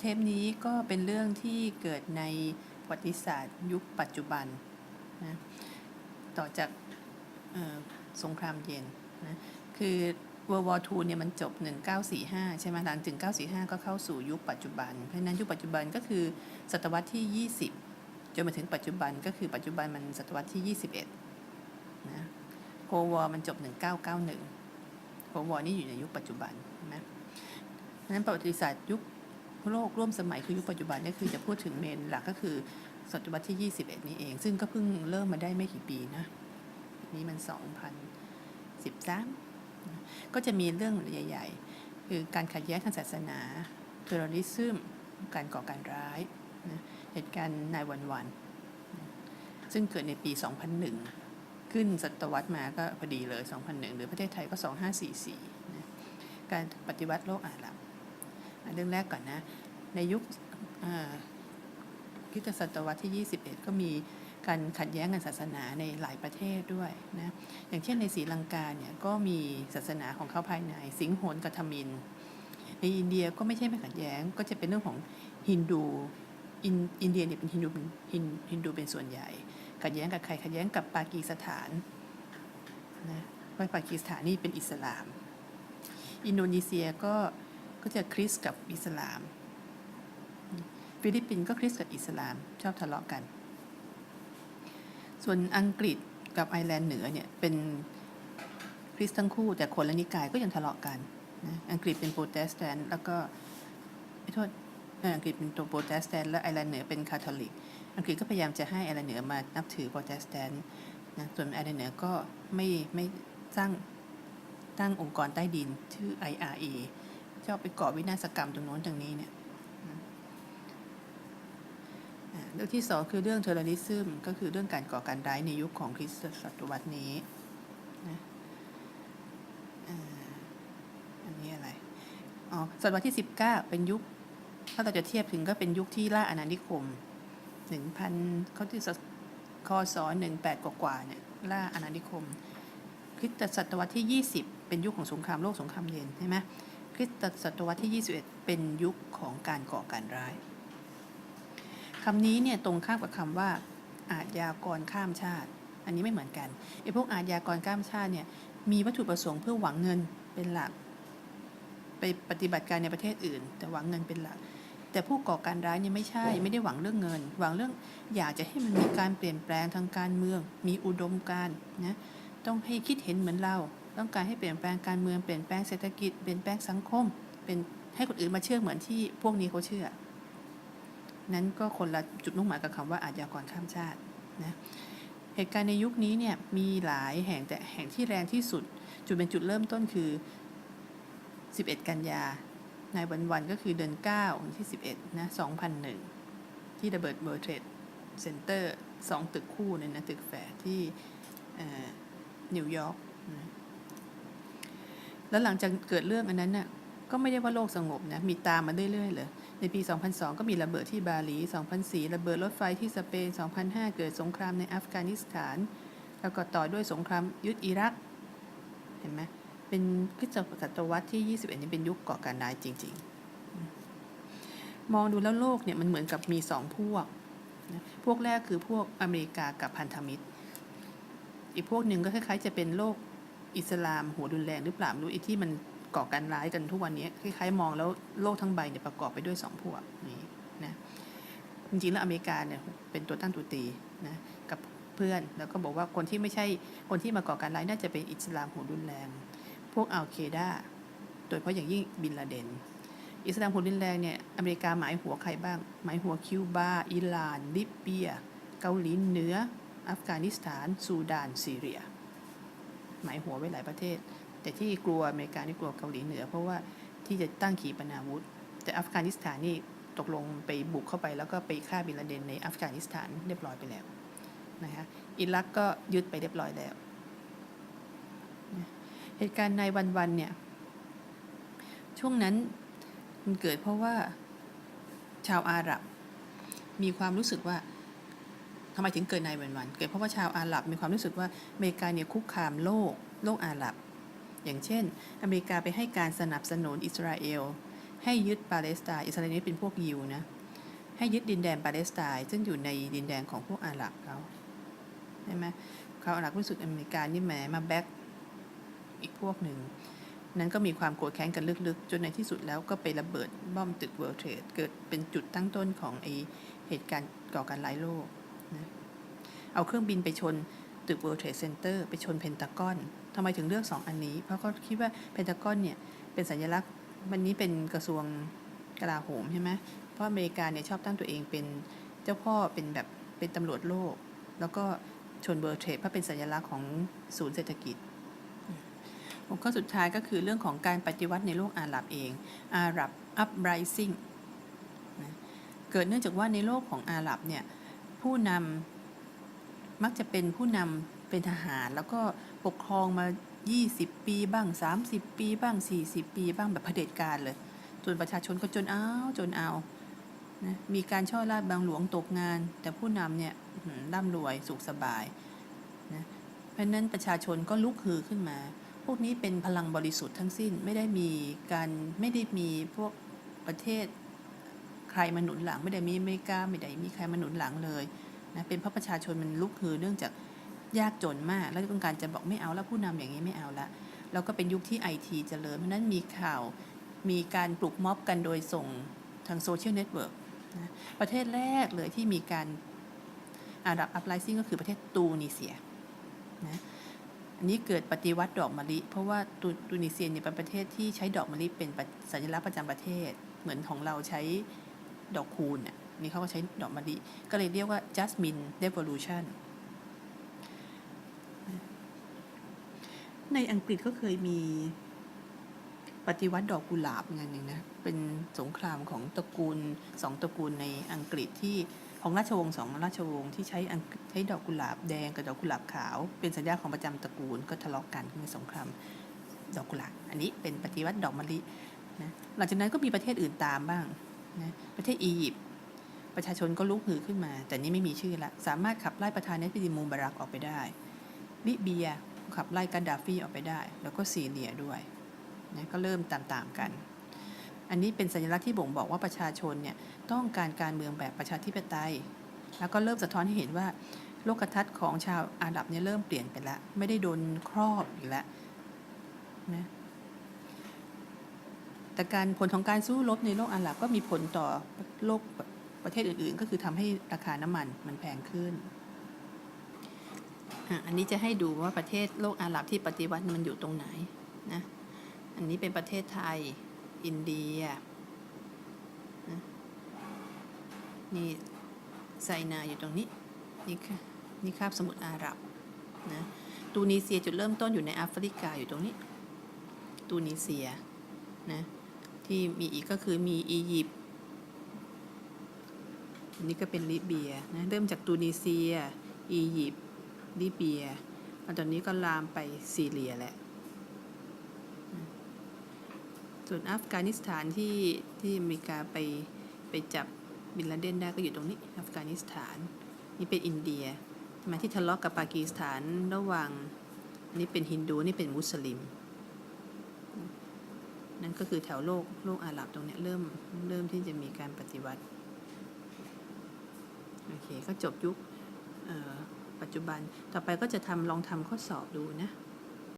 เทปนี้ก็เป็นเรื่องที่เกิดในประวัติศาสตร์ยุคปัจจุบันนะต่อจากสงครามเย็นนะคือ World War II เนี่ยมันจบ 1945 ใช่ไหมหลังถึง 945 ก็เข้าสู่ยุคปัจจุบัน เพราะฉะนั้นยุคปัจจุบันก็คือศตวรรษที่ 20 จนมาถึงปัจจุบันก็คือปัจจุบันมันศตวรรษที่ 21 นะโ l วอมันจบ 1991โ l วอนี่อยู่ในยุคปัจจุบันนะเพราะฉะนั้นประวัติศาสตร์ยุค โลกร่วมสมัยคือยุคปัจจุบันนี่คือจะพูดถึงเมนหลักก็คือศตวรรษที่ 21 นี้เอง ซึ่งก็เพิ่งเริ่มมาได้ไม่กี่ปีนะนี่มัน 2013 ก็จะมีเรื่องใหญ่ ๆ คือการขัดแย้งทางศาสนาเทอร์ริซึมการก่อการร้ายนะเหตุการณ์นายวันวัน ซึ่งเกิดในปี 2001 ขึ้นศตวรรษมาก็พอดีเลย 2001 หรือประเทศไทยก็ 2544นะการปฏิวัติโลกอาหรับ เรื่องแรกก่อนนะ ในยุคคริสตศตวรรษที่ 21 ก็มีการขัดแย้งกันศาสนาในหลายประเทศด้วยนะ อย่างเช่นในศรีลังกาเนี่ยก็มีศาสนาของเขาภายใน สิงห์โหนกัทมิน ในอินเดียก็ไม่ใช่ไม่ขัดแย้ง ก็จะเป็นเรื่องของฮินดูอินอินเดียเนี่ยเป็นฮินดูเป็นฮินฮินดูเป็นส่วนใหญ่ ขัดแย้งกับใครขัดแย้งกับปากีสถานนะเพราะปากีสถานนี่เป็นอิสลาม อินโดนีเซียก็ ก็จะคริสกับอิสลาม ฟิลิปปินส์ก็คริสกับอิสลามชอบทะเลาะกัน ส่วนอังกฤษกับไอร์แลนด์เหนือเนี่ยเป็นคริสทั้งคู่แต่คนละนิกายก็ยังทะเลาะกันนะอังกฤษเป็นโปรเตสแตนต์แล้วก็ไม่โทษอังกฤษเป็นตัวโปรเตสแตนต์และไอร์แลนด์เหนือเป็นคาทอลิก อังกฤษก็พยายามจะให้ไอร์แลนด์เหนือมานับถือโปรเตสแตนต์นะส่วนไอร์แลนด์เหนือก็ไม่ไม่สร้างตั้งองค์กรใต้ดินชื่อ IRA ชอบไปก่อวินาศกรรมตรงโน้นตรงนี้เนี่ยเรื่องที่สองคือเรื่องเทอร์ริซึมก็คือเรื่องการก่อการร้ายในยุคของคริสตศตวรรษนี้นะอันนี้อะไร อ๋อ ศตวรรษที่ 19 เป็นยุค ถ้าเราจะเทียบถึงก็เป็นยุคที่ล่าอาณานิคม 1,000เขาที่คศ18 กว่าๆเนี่ยล่าอาณานิคม คริสตศตวรรษที่ 20 เป็นยุคของสงครามโลกสงครามเย็นใช่ไหม ริสตศตวรรษที่ 21 เป็นยุคของการก่อการร้ายคำนี้เนี่ยตรงข้ามกับคำว่า อาชญากรข้ามชาติ อันนี้ไม่เหมือนกันไอ้พวกอาชญากรข้ามชาติเนี่ยมีวัตถุประสงค์เพื่อหวังเงินเป็นหลัก ไปปฏิบัติการในประเทศอื่น แต่หวังเงินเป็นหลัก แต่ผู้ก่อการร้ายเนี่ยไม่ใช่ไม่ได้หวังเรื่องเงิน หวังเรื่องอยากจะให้มันมีการเปลี่ยนแปลงทางการเมือง มีอุดมการณ์นะต้องให้คิดเห็นเหมือนเรา ต้องการให้เปลี่ยนแปลงการเมืองเปลี่ยนแปลงเศรษฐกิจเปลี่ยนแปลงสังคมเป็นให้คนอื่นมาเชื่อเหมือนที่พวกนี้เขาเชื่อ นั้นก็คนละจุดมุ่งหมายกับคำว่าอาชญากรข้ามชาตินะเหตุการณ์ในยุคนี้เนี่ยมีหลายแห่งแต่แห่งที่แรงที่สุด จุดเป็นจุดเริ่มต้นคือ 11 กันยา ในวันวันๆก็คือเดือน9วันที่ 11นะ2001 ที่ระเบิดเบอร์เทรดเซ็นเตอร์สองตึกคู่เนี่ยนะตึกแฝดที่นิวยอร์กนะ แล้วหลังจากเกิดเรื่องอันนั้นน่ะก็ไม่ได้ว่าโลกสงบนะมีตามมาเรื่อยๆเลยในปี 2002 ก็มีระเบิดที่บาหลี 2004 ระเบิดรถไฟที่สเปน 2005 เกิดสงครามในอัฟกานิสถาน แล้วก็ต่อด้วยสงครามยึดอิรัก เห็นไหมเป็นคริสตศตวรรษที่ 21 นี่เป็นยุคก่อการร้ายจริง ๆ มองดูแล้วโลกเนี่ยมันเหมือนกับมีสองพวกนะพวกแรกคือพวกอเมริกากับพันธมิตร อีกพวกหนึ่งก็คล้ายๆจะเป็นโลก อิสลามหัวรุนแรงหรือเปล่าไม่รู้ไอีที่มันก่อการร้ายกันทุกวันนี้คล้ายๆมองแล้วโลกทั้งใบเนี่ยประกอบไปด้วยสองพวกนี้นะจริงๆแล้วอเมริกาเนี่ยเป็นตัวตั้งตัวตีนะกับเพื่อนแล้วก็บอกว่าคนที่ไม่ใช่คนที่มาก่อการร้ายน่าจะเป็นอิสลามหัวรุนแรง พวกอัลเคดาโดยเฉพาะอย่างยิ่งบินลาเดนอิสลามหัวรุนแรงเนี่ยอเมริกาหมายหัวใครบ้าง หมายหัวคิวบาอิหร่านลิเบีย เกาหลีเหนือ อัฟกานิสถาน ซูดาน ซีเรีย หมายหัวไว้หลายประเทศ แต่ที่กลัวอเมริกานี่กลัวเกาหลีเหนือ เพราะว่าที่จะตั้งขีปนาวุธ แต่อัฟกานิสถานนี่ตกลงไปบุกเข้าไปแล้วก็ไปฆ่าบิลาเดนในอัฟกานิสถานเรียบร้อยไปแล้วนะคะอิรักก็ยึดไปเรียบร้อยแล้วเหตุการณ์ในวันๆเนี่ยช่วงนั้นมันเกิดเพราะว่าชาวอาหรับ มีความรู้สึกว่าำไมถึงเกิดในวันวันเกิดเพราะว่าชาวอาหรับมีความรู้สึกว่าอเมริกาเนี่ยคุกคามโลก โลกอาหรับ อย่างเช่น อเมริกาไปให้การสนับสนุนอิสราเอล ให้ยึดปาเลสไตน์อิสราเอลนี่เป็นพวกยิวนะให้ยึดดินแดนปาเลสไตน์ซึ่งอยู่ในดินแดนของพวกอาหรับเขาใช่ไหมเขาอาหรับรู้สึกอเมริกานี่แหมมาแบ็กอีกพวกหนึ่งนั้นก็มีความโกรธแค้นกันลึกๆ จนในที่สุดแล้วก็ไประเบิดบ้อมตึก World Trade เกิดเป็นจุดตั้งต้นของไอเหตุการณ์ก่อการร้ายโลก นะเอาเครื่องบินไปชนตึก World Trade Center ไปชนเพนตากอนทำไมถึงเลือกสองอันนี้ เพราะเขาคิดว่าเพนตากอนเนี่ย เป็นสัญลักษณ์วันนี้เป็นกระทรวงกลาโหมใช่ไหมเพราะอเมริกาเนี่ยชอบตั้งตัวเองเป็นเจ้าพ่อเป็นแบบเป็นตำรวจโลก แล้วก็ชน World Trade เพราะเป็นสัญลักษณ์ของศูนย์เศรษฐกิจหัวข้อสุดท้ายก็คือเรื่องของการปฏิวัติในโลกอาหรับเองอาหรับ uprising นะเกิดเนื่องจากว่าในโลกของอาหรับเนี่ย ผู้นำมักจะเป็นผู้นำเป็นทหาร แล้วก็ปกครองมา 20 ปีบ้าง 30 ปีบ้าง 40 ปีบ้างแบบเผด็จการเลยจนประชาชนก็จนเอาจนเอานะมีการช่อราดบางหลวงตกงาน แต่ผู้นำเนี่ยร่ำรวยสุขสบายนะเพราะนั้นประชาชนก็ลุกฮือขึ้นมา พวกนี้เป็นพลังบริสุทธิ์ทั้งสิ้นไม่ได้มีการไม่ได้มีพวกประเทศ ใครมาหนุนหลังไม่ได้มีอเมริกาไม่ได้มีใครมาหนุนหลังเลยนะเป็นเพราะประชาชนมันลุกฮือเนื่องจากยากจนมาก แล้วต้องการจะบอกไม่เอาแล้วผู้นำอย่างนี้ไม่เอาละแล้วก็เป็นยุคที่ไอทีเจริญเพราะนั้นมีข่าวมีการปลุกม็อบกันโดยส่งทางโซเชียลเน็ตเวิร์กนะประเทศแรกเลยที่มีการอาดับอัพไลซิ่งก็คือประเทศตูนิเซียนะอันนี้เกิดปฏิวัติดอกมะลิ เพราะว่าตูตูนิเซียเนี่ยเป็นประเทศที่ใช้ดอกมะลิเป็นสัญลักษณ์ประจำประเทศ เหมือนของเราใช้ ดอกคูณน่ะนี่เขาก็ใช้ดอกมะลิก็เลยเรียกว่า jasmine revolution ในอังกฤษก็เคยมีปฏิวัติดอกกุหลาบงานหนึ่งนะ เป็นสงครามของตระกูลสองตระกูลในอังกฤษที่ของราชวงศ์สองราชวงศ์ที่ใช้ใช้ดอกกุหลาบแดงกับดอกกุหลาบขาว เป็นสัญญาของประจำตระกูลก็ทะเลาะกันในสงครามดอกกุหลาบ อันนี้เป็นปฏิวัติดอกมะลินะหลังจากนั้นก็มีประเทศอื่นตามบ้าง นะประเทศอียิปต์ประชาชนก็ลุกฮือขึ้นมา แต่นี่ไม่มีชื่อละสามารถขับไล่ประธานาธิบดีมูบารักออกไปได้ลิเบียขับไล่กาดาฟีออกไปได้ แล้วก็ซีเรียด้วยนะก็เริ่มตามๆกัน อันนี้เป็นสัญลักษณ์ที่บ่งบอกว่าประชาชนเนี่ยต้องการการเมืองแบบประชาธิปไตย แล้วก็เริ่มสะท้อนให้เห็นว่า โลกทัศน์ของชาวอาหรับเนี่ยเริ่มเปลี่ยนไปแล้วไม่ได้โดนครอบอีกแล้วนะ แต่การผลของการสู้รบในโลกอาหรับก็มีผลต่อโลกประเทศอื่นๆ ก็คือทำให้ราคาน้ำมันมันแพงขึ้น อันนี้จะให้ดูว่าประเทศโลกอาหรับที่ปฏิวัติมันอยู่ตรงไหนนะ อันนี้เป็นประเทศไทย อินเดียนะนี่ไซนาอยู่ตรงนี้ นี่ค่ะนี่คาบสมุทรอาหรับนะตูนิเซียจุดเริ่มต้นอยู่ในแอฟริกาอยู่ตรงนี้ ตูนิเซียนะ ที่มีอีกก็คือมีอียิปต์อันนี้ก็เป็นลิเบียนะเริ่มจากตูนิเซีย อียิปต์ลิเบียแล้วตอนนี้ก็ลามไปซีเรียแหละส่วนอัฟกานิสถานที่ที่อเมริกาไปไปจับบินลาเดนได้ก็อยู่ตรงนี้อัฟกานิสถาน นี่เป็นอินเดียทำไมที่ทะเลาะกกับปากีสถานระหว่างอันนี้เป็นฮินดูนี่เป็นมุสลิม นั่นก็คือแถวโลกโลกอาหรับตรงเนี้ยเริ่มเริ่มที่จะมีการปฏิวัติโอเคก็จบยุคปัจจุบันต่อไปก็จะทำลองทำข้อสอบดูนะ